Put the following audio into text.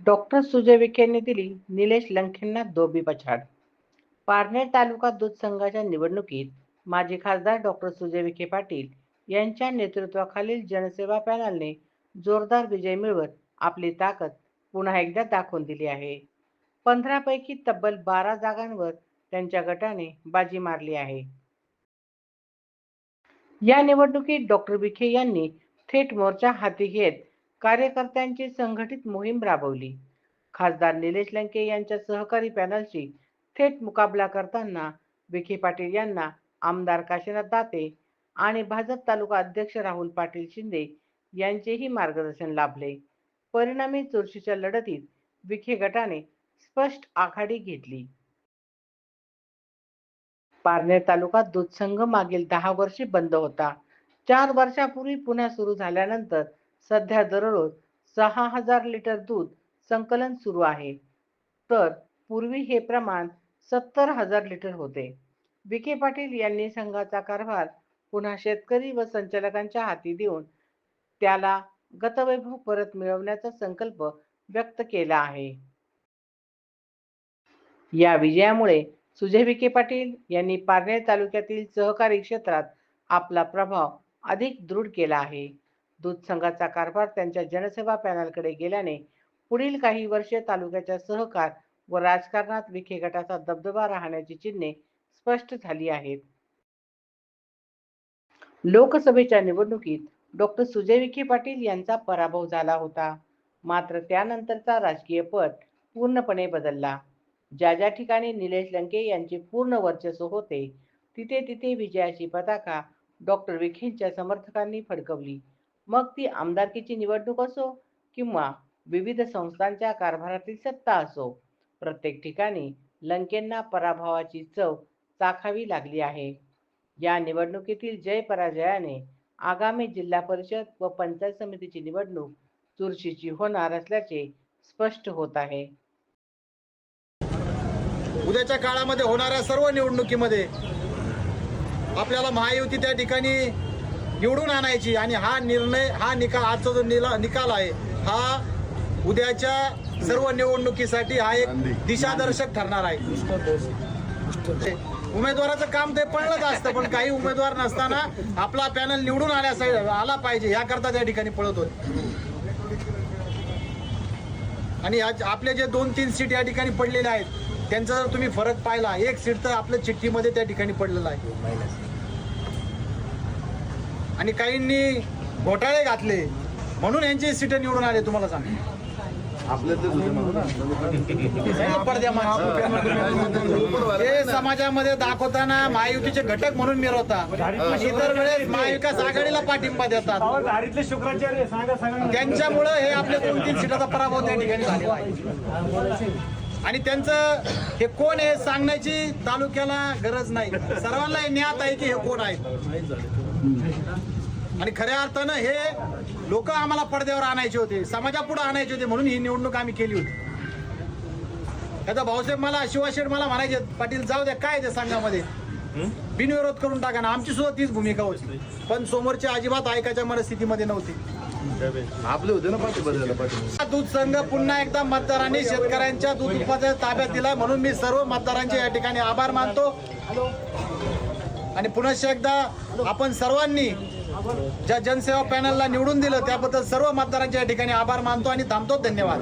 Doctor Sujay विखेंनी दिली निलेश लंखेंना धोबी पछाड. पारनेर तालुका दूध संघाच्या निवडणुकीत माजी खासदार डॉक्टर सुजय विखे पाटील यांच्या नेतृत्वाखालील जनसेवा पॅनलने जोरदार विजय मिळवत आपली ताकद पुन्हा एकदा दाखवून दिली आहे. पंधरापैकी तब्बल बारा जागांवर त्यांच्या गटाने बाजी मारली आहे. या निवडणुकीत डॉक्टर विखे यांनी थेट मोर्चा हाती घेत कार्यकर्त्यांची संघटित मोहीम राबवली. खासदार निलेश लंके यांच्या सहकारी पॅनलशी थेट मुकाबला करताना विखे पाटील यांना आमदार काशीनाथ दाते आणि भाजप तालुका अध्यक्ष राहुल पाटील शिंदे यांचेही मार्गदर्शन लाभले. परिणामी चुरशीच्या लढतीत विखे गटाने स्पष्ट आघाडी घेतली. पारनेर तालुका दूध संघ मागील दहा वर्षे बंद होता. चार वर्षापूर्वी पुन्हा सुरू झाल्यानंतर सध्या दररोज सहा हजार लिटर दूध संकलन सुरू आहे. तर पूर्वी हे प्रमाण सत्तर हजार लिटर होते. विखे पाटील यांनी संघाचा कारभार पुन्हा शेतकरी व संचालकांच्या हाती देऊन त्याला गतवैभव परत मिळवण्याचा संकल्प व्यक्त केला आहे. या विजयामुळे सुजय विखे पाटील यांनी पारनेर तालुक्यातील सहकारी क्षेत्रात आपला प्रभाव अधिक दृढ केला आहे. दूध संघाचा कारभार त्यांच्या जनसेवा पॅनलकडे गेल्याने पुढील काही वर्षे तालुक्याच्या सहकार व राजकारणात विखे गटाचा दबदबा राहण्याची चिन्हे स्पष्ट झाली आहेत. लोकसभेच्या निवडणुकीत डॉक्टर सुजय विखे पाटील यांचा पराभव झाला होता. मात्र त्यानंतरचा राजकीय पट पूर्णपणे बदलला. ज्या ज्या ठिकाणी निलेश लंके यांचे पूर्ण वर्चस्व होते तिथे तिथे विजयाची पताका डॉक्टर विखेंच्या समर्थकांनी फडकवली. मग ती आमदारकीची निवडणूक असो किंवा विविध संस्थांच्या कारभारातील सत्ता असो प्रत्येक ठिकाणी लंकेंना पराभवाची चव चाखावी लागली आहे. या निवडणुकीतील जय पराजयाने आगामी जिल्हा परिषद व पंचायत समितीची निवडणूक चुरशीची होणार असल्याचे स्पष्ट होत आहे. उद्याच्या काळामध्ये होणाऱ्या सर्व निवडणुकीमध्ये आपल्याला महायुती त्या ठिकाणी निवडून आणायची आणि हा निर्णय हा निकाल आजचा जो निला निकाल आहे हा उद्याच्या सर्व निवडणुकीसाठी हा एक दिशादर्शक ठरणार आहे. उमेदवाराचं काम ते पडलंच असतं पण काही उमेदवार नसताना आपला पॅनल निवडून आल्यासाठी आला पाहिजे याकरता त्या ठिकाणी पळत होते. आणि आज आपले जे दोन तीन सीट या ठिकाणी पडलेले आहेत त्यांचा जर तुम्ही फरक पाहिला एक सीट तर आपल्या चिठ्ठीमध्ये त्या ठिकाणी पडलेलं आहे. आणि काहींनी घोटाळे घातले. म्हणून यांचे सीट निवडून आले तुम्हाला सांग हे समाजामध्ये दाखवताना महायुतीचे घटक म्हणून मिरवता. आणि इतर वेळेस महाविकास आघाडीला पाठिंबा देतात. त्यांच्यामुळं हे आपल्या दोन तीन सीटाचा पराभव त्या ठिकाणी झालेला आहे. आणि त्यांचं हे कोण आहे सांगण्याची तालुक्याला गरज नाही. सर्वांना हे ज्ञात आहे की हे कोण आहे आणि खऱ्या अर्थानं हे लोक आम्हाला पडद्यावर आणायचे होते. समाजापुढे आणायचे होते म्हणून ही निवडणूक आम्ही केली होती. त्याचा भाऊसाहेब मला शिवाशेठ मला म्हणायचे पाटील जाऊ द्या काय ते सांगामध्ये? बिनविरोध करून टाका ना. आमची सुद्धा तीच भूमिका होती. पण समोरचे अजिबात ऐकायच्या मनस्थितीमध्ये नव्हती. आपले होते ना पाठी बदलायला पाठी. दूध संघ पुन्हा एकदा मतदारांनी शेतकऱ्यांच्या दूध उत्पादन ताब्यात दिला म्हणून मी सर्व मतदारांचे या ठिकाणी आभार मानतो. आणि पुनश्च एकदा आपण सर्वांनी ज्या जनसेवा पॅनलला निवडून दिलं त्याबद्दल सर्व मतदारांच्या या ठिकाणी आभार मानतो आणि थांबतो. धन्यवाद.